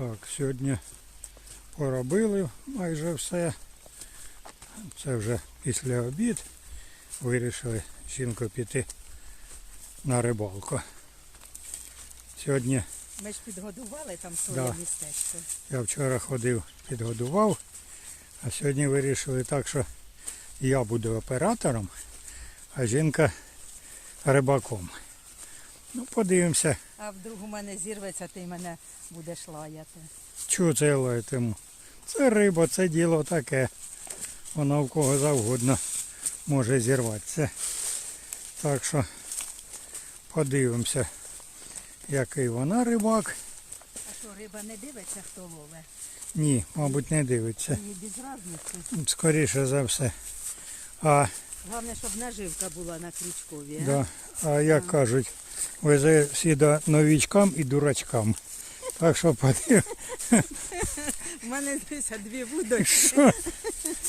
Так, сьогодні поробили майже все. Це вже після обід. Вирішили з жінкою піти на рибалку. Сьогодні Ми ж підгодували там Да. містечко. я вчора ходив, підгодував, а сьогодні вирішили так, що я буду оператором, а жінка рибаком. Ну, подивимося, А вдруг у мене зірветься, ти мене будеш лаяти. чого це лаятиму. Це риба, це діло таке. Воно в кого завгодно може зірватися. Так що подивимося, який вона рибак. А що, риба не дивиться, хто лове? Ні, мабуть, не дивиться. Їй без разниці. Скоріше за все. А, Головне, щоб наживка була на крючкові. да, а як кажуть, везе сіда новічкам і дурачкам. Так що подив... У мене десь дві вудочки.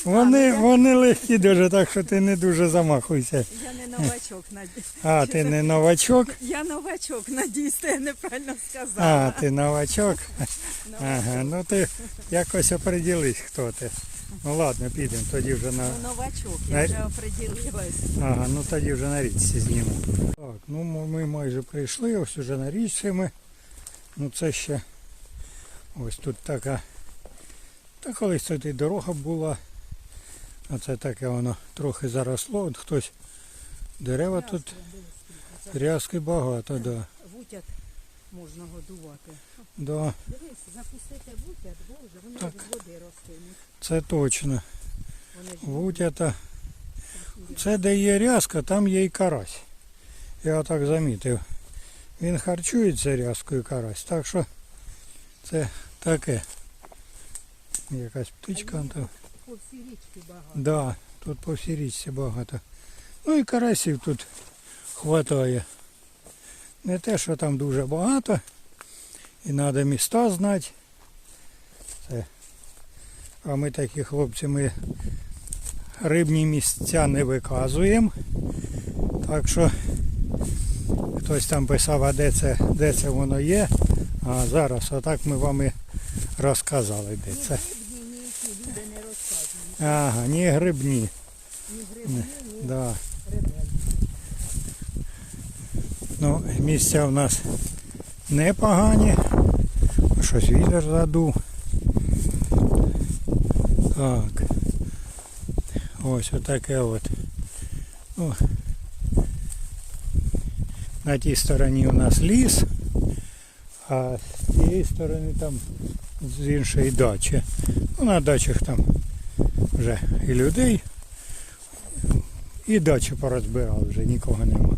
вони, вони легкі дуже, так що ти не дуже замахуйся. Я не новачок, Наді- А, ти не новачок? Я новачок, надіюсь, я неправильно сказала. А, ти новачок? Ага, ну ти якось оприділись, хто ти. Ну ладно, підемо, тоді вже на. Ну, новачок, На- вже оприділилась. Ага, ну тоді вже на річці зніму. Так, ну ми майже прийшли, ось уже на річці ми. Ну це ще ось тут така. Та колись тут і дорога була. А це таке воно трохи заросло. От хтось дерева тут рязки багато, да. Можна годувати. да. Дивись, запустити вутят, боже, вони Так. з води ростинуть. Це точно. Вутята. Це де є рязка, там є і карась. Я так замітив. Він харчується рязкою карась. Так що це таке. Якась птичка. То... по всій річці багато. Да, тут по всій річці багато. Ну і карасів тут хватає. Не те, що там дуже багато. І треба міста знати. Це. А ми такі хлопці, ми рибні місця не виказуємо. Так що хтось там писав, а де це, де це воно є. А зараз отак ми вам і розказали, де це. Ага, ні грибні. Ні грибні, ні Да. Ну, місця в нас непогані. Щось вітер задув. Так. Ось отаке от. О. На тій стороні у нас ліс, а з тієї сторони там з іншої дачі. Ну, на дачах там вже і людей, і дачі порозбирали, вже нікого нема.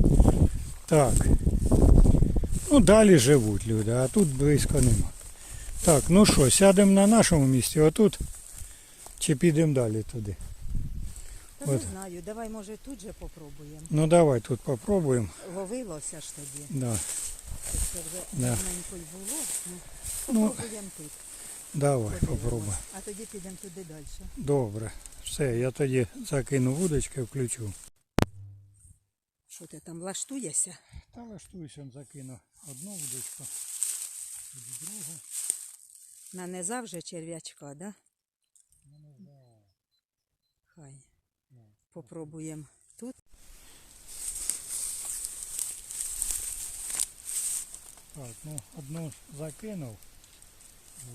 Так. Ну, далі живуть люди, а тут близько нема. Так, ну що, сядемо на нашому місці отут. Чи підемо далі туди? Та От. не знаю, давай може тут же попробуємо. Ну давай тут попробуємо. Ловилося ж тоді. Да, Це вже Да. давненько й було. Ну, Ну. попробуємо тут. давай подивимось. попробуємо. А тоді підемо туди далі. Добре. Все, я тоді закину вудочки, включу. Що ти там влаштуєшся? Та лаштуюсь, он закину одну вудочку, другу. Нанизав вже черв'ячка, да? Хай. Попробуємо тут. Так, ну одну закинув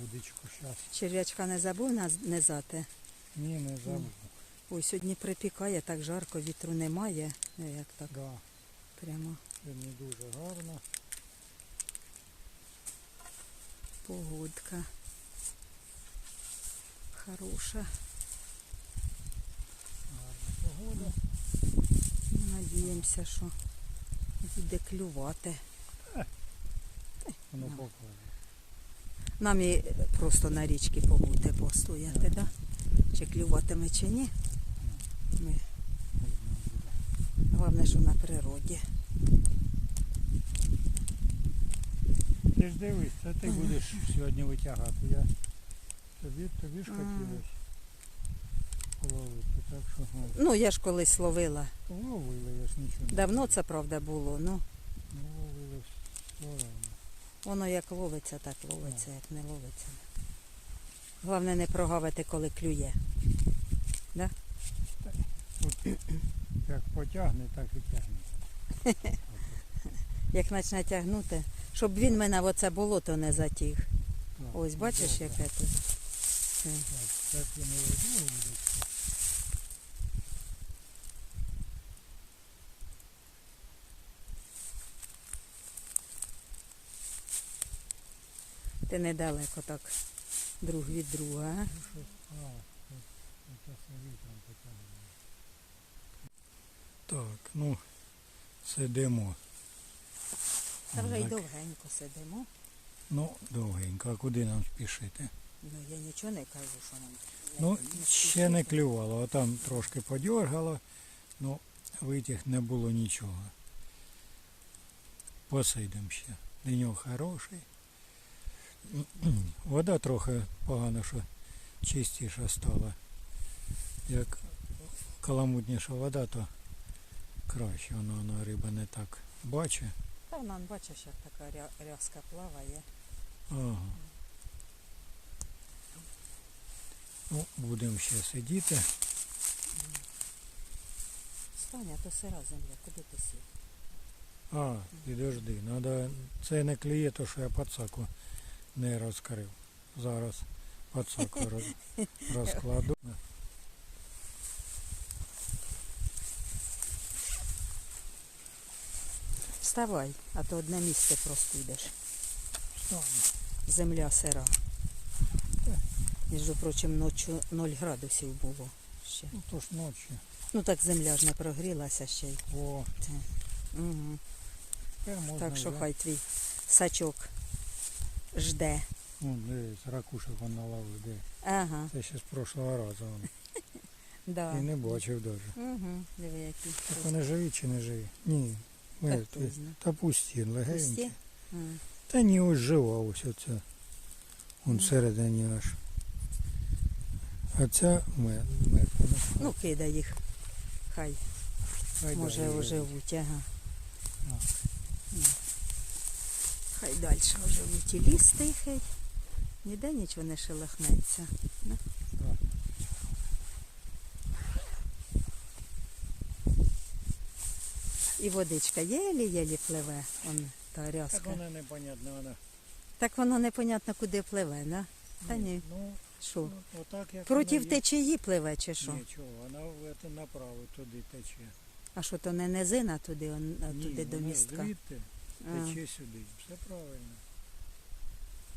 вудочку зараз. Черв'ячка не забув нанизати. Ні, не забув. Ой, сьогодні припікає, так жарко, вітру немає. Ну, Як так Да, прямо сьогодні дуже гарно. погодка. Хороша. Гарна погода. Надіємося, що буде клювати. Воно Ну. покаже. Нам і просто на річці побути, постояти, да? Чи клюватиме, чи ні. Ми. Головне, що на природі. Ти ж дивись, це ти будеш сьогодні витягати. Я тобі, тобі ж хотілося половити. Так що ну, Ну, я ж колись ловила. ловили, я ж нічого Давно це правда було. Ну, Ну, ловили все. Воно як ловиться, так ловиться, як не ловиться. Головне не прогавити, коли клює. Як потягне, так і тягне. Як почне тягнути, щоб він мене в оце болото не затіг. Ось бачиш, яке тут. Так, так і не буде. Ти недалеко так друг від друга. а? Ну, що? А, от, от це вітром потягне. Так, ну, сидимо. Та вже й Так. довгенько сидимо. Ну, довгенько, а куди нам спішити? Ну я нічого не кажу, що нам. Ну, ще не клювало, а там трошки подьоргало, ну, витяг не було нічого. Посидимо ще. Деньок хороший. Вода трохи погано, що чистіша стала. Як каламутніша вода, то краще воно, воно риба не так бачить. Та вона, бачиш, як така рязка плаває. Ага. Ну, будемо ще сидіти. Стань, а то сира земля, куди ти сів? А, підожди, надо. Це не кліє, то що я пацаку не розкрив. Зараз пацаку розкладу. Вставай, а то одне місце простудиш. Встану. Земля сира. Між прочим, ночі 0 градусів було ще. Ну то ж ночі. Ну так земля ж не прогрілася ще й. О, Угу. можна. Так що вже- хай твій сачок жде. Ну, дивись, ракушек он наловив, де. Ага, Це ще з прошлого разу. Да. І не бачив навіть. Угу. Диви, які. Так вони живі чи не живі? Ні. Так Мертві. Та пусті, легенькі. Пусті? Та ні, ось жива ось оця. Вон всередині аж. А ця мертва. Ну, кидай їх. Хай, Хай може, далі оживуть, ага. Так. Хай далі оживуть. І ліс тихий. Ніде нічого не шелохнеться. Да? Так. І водичка єлі-єлі пливе. Он та Так рязка. вона непонятна, вона. Так воно непонятно куди пливе, да? Та ні. Ну, Що? ну, отак як Проти вона є. течії пливе чи що? Нічого, вона в це направо туди тече. А що то не низина туди, он, а Ні, туди до вона містка? Звідти А, тече сюди. Все правильно.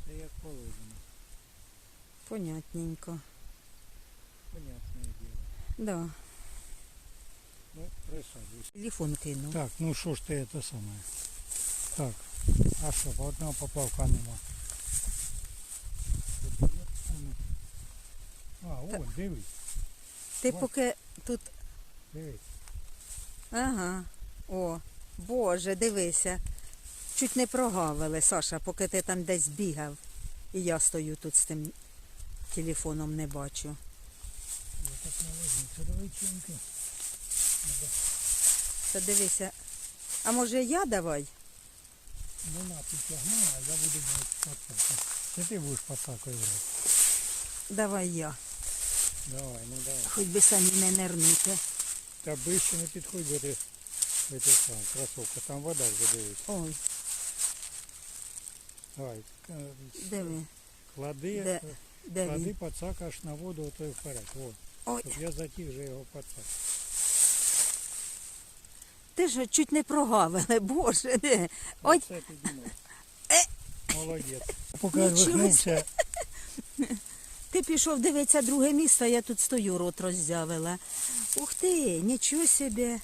Це як положено. понятненько. Понятне діло. Да. Ну, присаджуйся. Телефон кинув. Так, ну що ж ти це саме? Так, а що, по одного поплавка нема. А, о, дивись, Ти поки тут. дивись. Ага. О, Боже, дивися. Чуть не прогавили, Саша, поки ти там десь бігав. І я стою тут з тим телефоном не бачу. Я так не. Це величеньке. Та дивися. А може я давай? Ну на, підтягни, а я буду пацаку. Чи ти будеш пацакою брати? Давай я. Давай, ну давай. Хоч би самі не нернути. Та ближче не підходь, бо ти ти сам, красовка, там вода вже дивись. Ой, Давай, к- диви. клади, Де? Де клади він? аж на воду, ото і вперед. О, Ой, щоб я затіг вже його пацак. Ти ж чуть не прогавили, Боже. Де? Ой, піднімай. Молодець. Поки Нічого звихнувся, ти пішов дивитися друге місто, я тут стою, рот роззявила. Ух ти, нічого собі.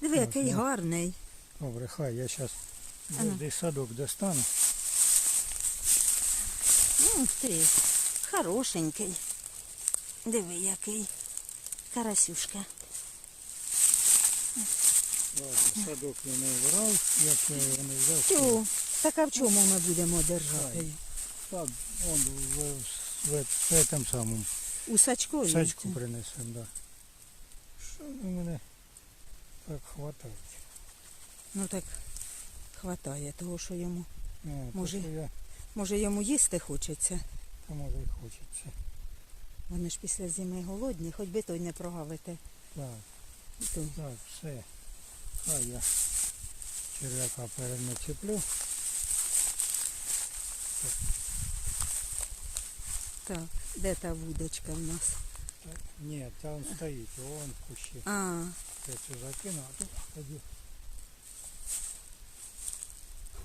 Диви, Так, який ну. гарний. добре, хай, я зараз Ага. десь садок достану. Ух ти, хорошенький. Диви, який. Карасюшка. Садок я не брав, як я його не взяв. Тю, так а в чому ми будемо держати? Так, он в, в, в, в этом самому У сачкові? сачку принесемо, да. Що ви мене так хватає? Ну так хватає того, що йому то, Може. що я, Може йому їсти хочеться. то може і хочеться. Вони ж після зими голодні, хоч би той не прогавити. Так, То. так, все. Хай я черв'яка перенацеплю. Так, де та вудочка в нас? Ні, там стоїть, вон в кущі. А, Я цю закину, а тут тоді.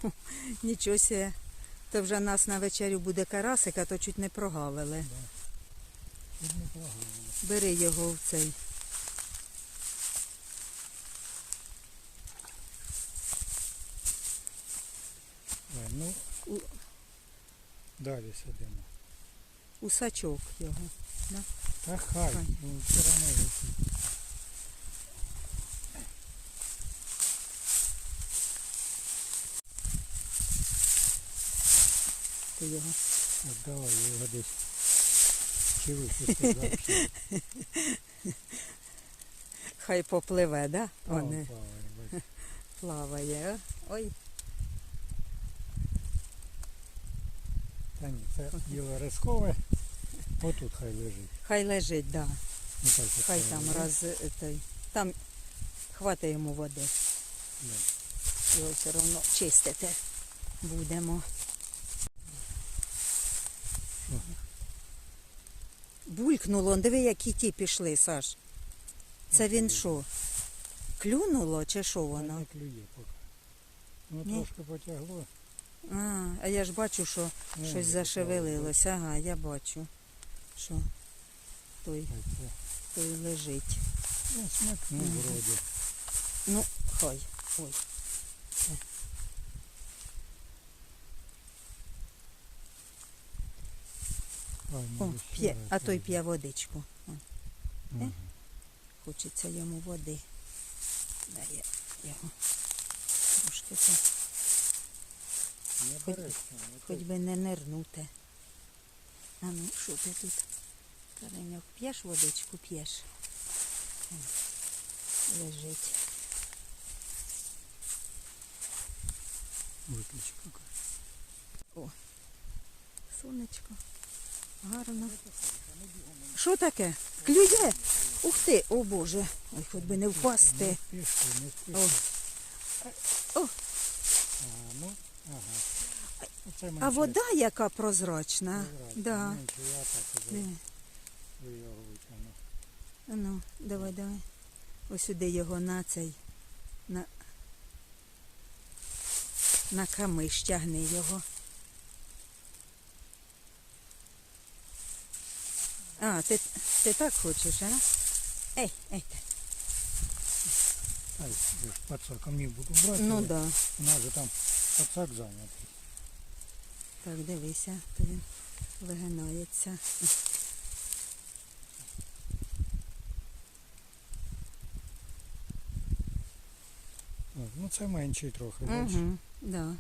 нічого себе. То вже нас на вечерю буде карасик, а то чуть не прогавили. Тут не прогавили. Бери його в цей. Ой, ну, У- далі сидимо. у сачок його. Та хай, Хай. ну, все одно летить. Ти його. От давай я його десь чи випусти завжди. Хай попливе, да? О, Вони плаває, бачиш. плаває. Ой, Та ні, це діло рискове. Отут хай лежить. хай лежить, да. Ну, так, от Хай там лежить. раз е, той. Там йому води. Да. Його все одно чистити будемо. Що? Булькнуло, Он, диви, які ті пішли, Саш. Це він що? Клюнуло чи що Воно воно? не клює поки. Ну Ні? трошки потягло. А, а я ж бачу, що Ну, щось зашевелилось. Ага, я бачу. Що той, той лежить. Ну, смакну Мгм. вроді. Ну, хай. Ой. Хай, О, може, ще п'є, а той п'є водичку. О, Мгм. Хочеться йому води. Дає його. Трошки так. Хоч- Хоч би не нирнути. А ну, що ти тут? Кареньок, п'єш водичку, п'єш. Лежить. виключ поки. Сонечко. Гарно. Що таке? Клює? Ух ти, о Боже. Ой, хоч би не впасти. Не спіши, не О. О. А, ну, ага. Оце А вода яка прозрачна. прозрачно, Да. менше я так уже Де? його витягну. Ну, давай, давай. Ось сюди його на цей. На, на камиш тягни його. А, ти, ти так хочеш, а? Ей, ей. Ай, я ж пацаком не буду брати. Ну але да. У нас же там пацак зайнятий. Так, дивися, то він вигинається. Ну це менший трохи, бачиш? Угу, да,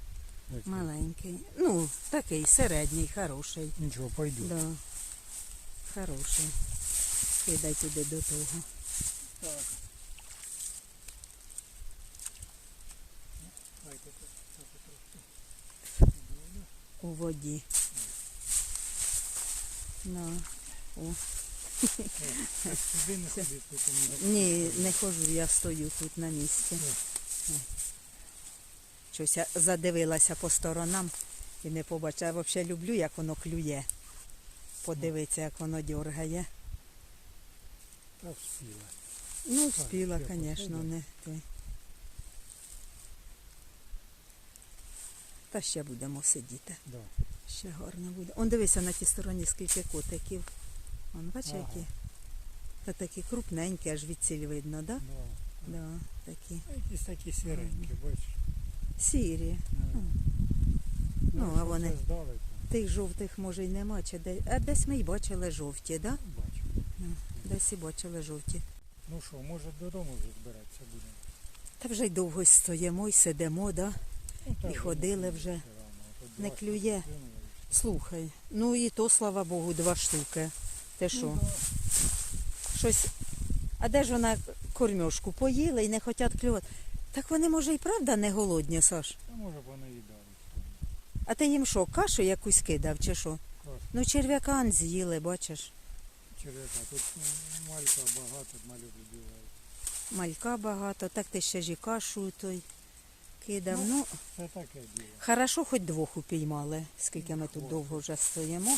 Який. маленький. Ну, такий середній, хороший. Нічого, пойду. Да. Хороший. Кидай туди до того. Так. Хай тут так трошки. У воді. На. О. Сюди не ходи, тут у мене. Ні, не хожу, я стою тут на місці. Щось я задивилася по сторонам і не побачила. Я взагалі люблю, як воно клює. Подивитися, як воно дергає. Та вспіла. Ну, вспіла, звісно, не ти. Та ще будемо сидіти. Да. Ще гарно буде. Он дивися на тій стороні, скільки котиків. Он бачиш, Ага. які? Та такі крупненькі, аж від ціль видно, да? Да. Да, такі. Якісь такі сіренькі, бачиш? Сірі. А. Ну, а вони- Тих жовтих може й нема, чи де. А десь ми й бачили жовті, да? бачу. Десь і бачили жовті. Ну що, може додому вже збиратися будемо? Та вже й довго стоїмо, й сидимо, да? Ну, І ходили ну, вже. Не клює. Слухай, ну і то, слава Богу, два штуки. Ти що? Ну. Щось. А де ж вона кормьошку поїла і не хочуть клювати? Так вони, може, і правда не голодні, Саш? Та може б вони і дали. А ти їм що, кашу якусь кидав чи що? Ну, черв'якан з'їли, бачиш. Черв'яка. Тут малька багато, малюк вбиває. Малька багато, так ти ще ж і кашу той кидав. Ну, Це таке діло. хорошо, хоч двох упіймали, скільки ми тут довго вже стоїмо.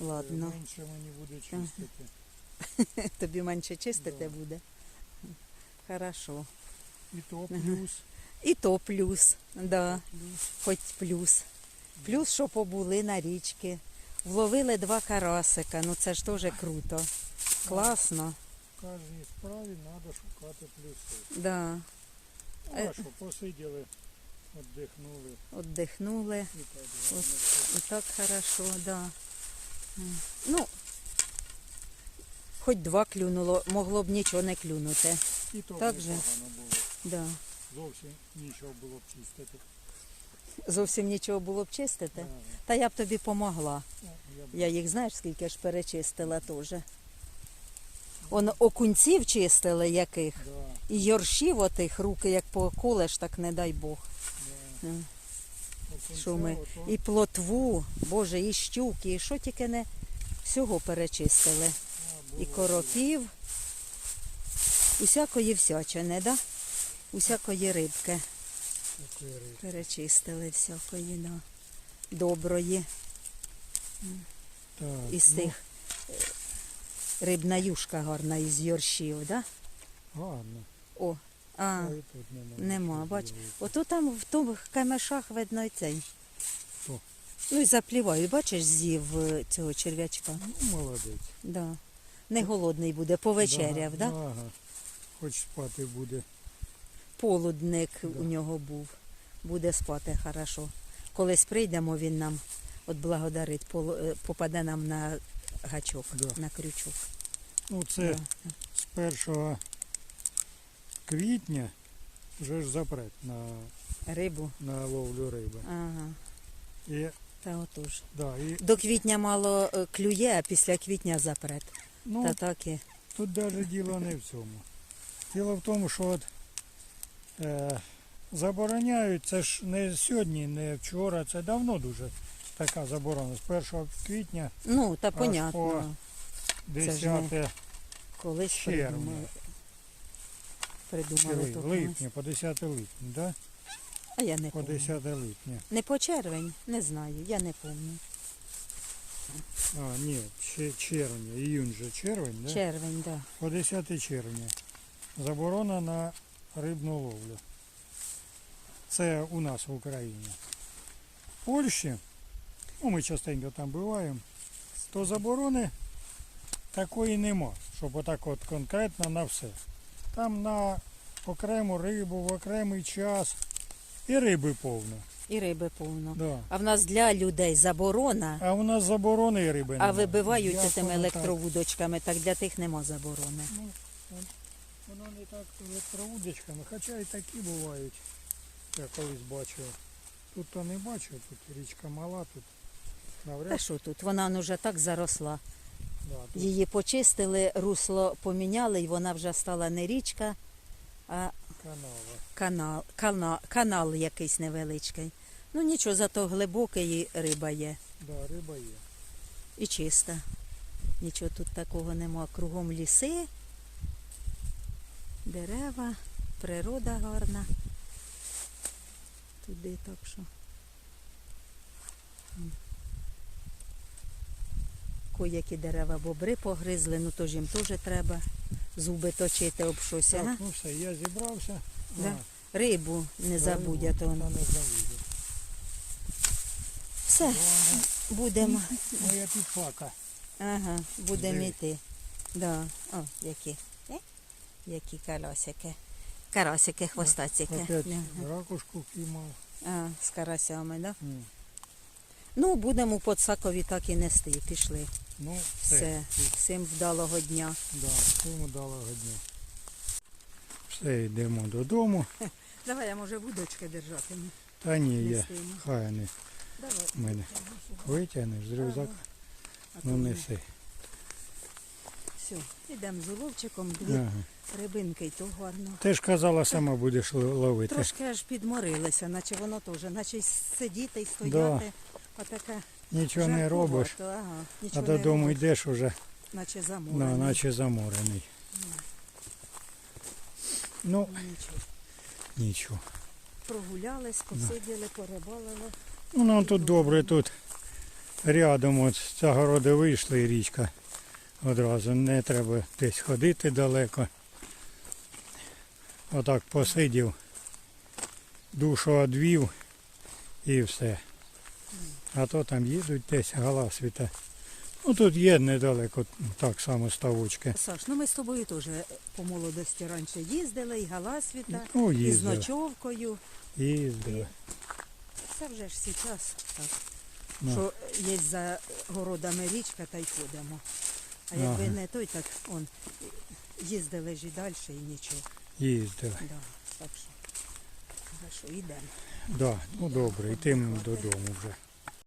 Ладно, Менше мені буде чистити. тобі менше чистити Да. буде. Хорошо. І то плюс. І то плюс, да, плюс. хоч плюс. Плюс, що побули на річки. Вловили два карасика, ну це ж теж круто. Класно. В кожній справі треба шукати плюси. Да. Ну, Е. а що, посиділи, віддихнули Отдихнули. і так. От. І так хорошо, да. Ну, хоч два клюнуло, могло б нічого не клюнути. І то Так так же. непогано було. Да. Зовсім нічого було б чистити. Зовсім нічого було б чистити. Та я б тобі помогла. ну, я б- Я їх, знаєш, скільки ж перечистила теж. Он окунців чистили яких. Да, І йоршів отих руки, як поколеш, так не дай Бог. да. Що ми? ото, І плотву, Боже, і щуки, і що тільки не всього перечистили. а, І коропів, усякої всячини, да? Усякої рибки риби. перечистили всякої, да. Доброї. Так, Із ну, тих рибна юшка гарна із йоршів, да? Гарно. О, а, А і тут нема. нема, бач. ото там в тих камешах видно і цей. Що? Ну і запліваю, бачиш, з'їв е, цього черв'ячка. Ну, молодець. Да. Не голодний буде, повечеряв, да? Да, Ага. Хоч спати буде. Полудник Да. у нього був. Буде спати хорошо. Колись прийдемо, він нам от благодарить, полу- е, попаде нам на гачок, Да. на крючок. Ну, це Да. з 1 квітня вже ж запрет на, Рибу. на ловлю риби. Ага. І, Та отож. да, і, До квітня мало е, клює, а після квітня запрет. ну, Та так і. Тут навіть діло не в цьому. Діло в тому, що от, е, забороняють, це ж не сьогодні, не вчора, це давно дуже така заборона. З 1 квітня Ну, та Аж понятно. по- Це ж 10 Колись червня. придумали. Придумали ли- липня, по 10 липня, да? А я не по пам'ятаю. 10 липня. Не по червень, не знаю, я не пам'ятаю. А, ні, ще червня, іюнь же червень, да? Червень, так. Да. По 10 червня. Заборона на рибну ловлю. Це у нас в Україні. В Польщі, ну ми частенько там буваємо, то заборони такої нема, щоб отак от конкретно на все. Там на окрему рибу, в окремий час і риби повно. І риби повно. Да. А в нас для людей заборона, А у нас заборони і риби а нема. вибивають Як цими електровудочками, так для тих нема заборони. Ну, воно не так електровудочками, хоча і такі бувають. Я колись бачив. Тут то не бачив, тут річка мала, тут Та навряд що тут? Вона ну, вже так заросла. да, тут Її почистили, русло поміняли, і вона вже стала не річка, а канал, канал, канал якийсь невеличкий. Ну нічого, зато глибокий і риба є. Да, риба є. І чиста. Нічого тут такого нема. Кругом ліси, дерева, природа гарна. Туди так що. М. Коякі дерева бобри погризли, ну то ж їм теж треба зуби точити об щось. Так, ага. ну все, я зібрався. Да. Рибу не забудь, а то не забуду. все, будемо. Моя підпака. Ага, будемо Диви. йти. Да. О, які. Е? Які карасики. Карасики, хвостацики. Опять Ага. ракушку піймав. А, з карасями, да? Ну, будемо у Подсакові так і нести. Пішли. Ну, все. Все. Всім вдалого дня. Да, всім дала дня. Все, йдемо додому. Давай, я може вудочки держати. Та ні, я хай не Давай. мене витягнеш з рюкзака. Ну неси. Все, йдемо з уловчиком, дві Ага. рибинки, й то гарно. Ти ж казала, сама будеш ловити. Трошки аж підморилися, наче воно теж, наче сидіти і стояти. А таке Нічого не робиш, Ага, а додому йдеш уже, наче на, заморений. наче заморений. Ну, Нічого. нічого. Прогулялись, посиділи, порибалили. Ну, нам тут добре, тут рядом от з загороди вийшли і річка одразу. Не треба десь ходити далеко. Отак посидів, душу одвів і все. А то там їдуть десь галасвіта. Ну тут є недалеко так само ставочки. Саш, ну ми з тобою теж по молодості раніше їздили, і галасвіта, Ну, і з ночовкою. Їздили. Це вже ж зараз так. Ну. Що є за городами річка, та й ходимо. А якби не той, так он їздили ж і далі і нічого. Їздили. Да, так що, хорошо, йдемо. Да, ну добре, йтимо додому вже.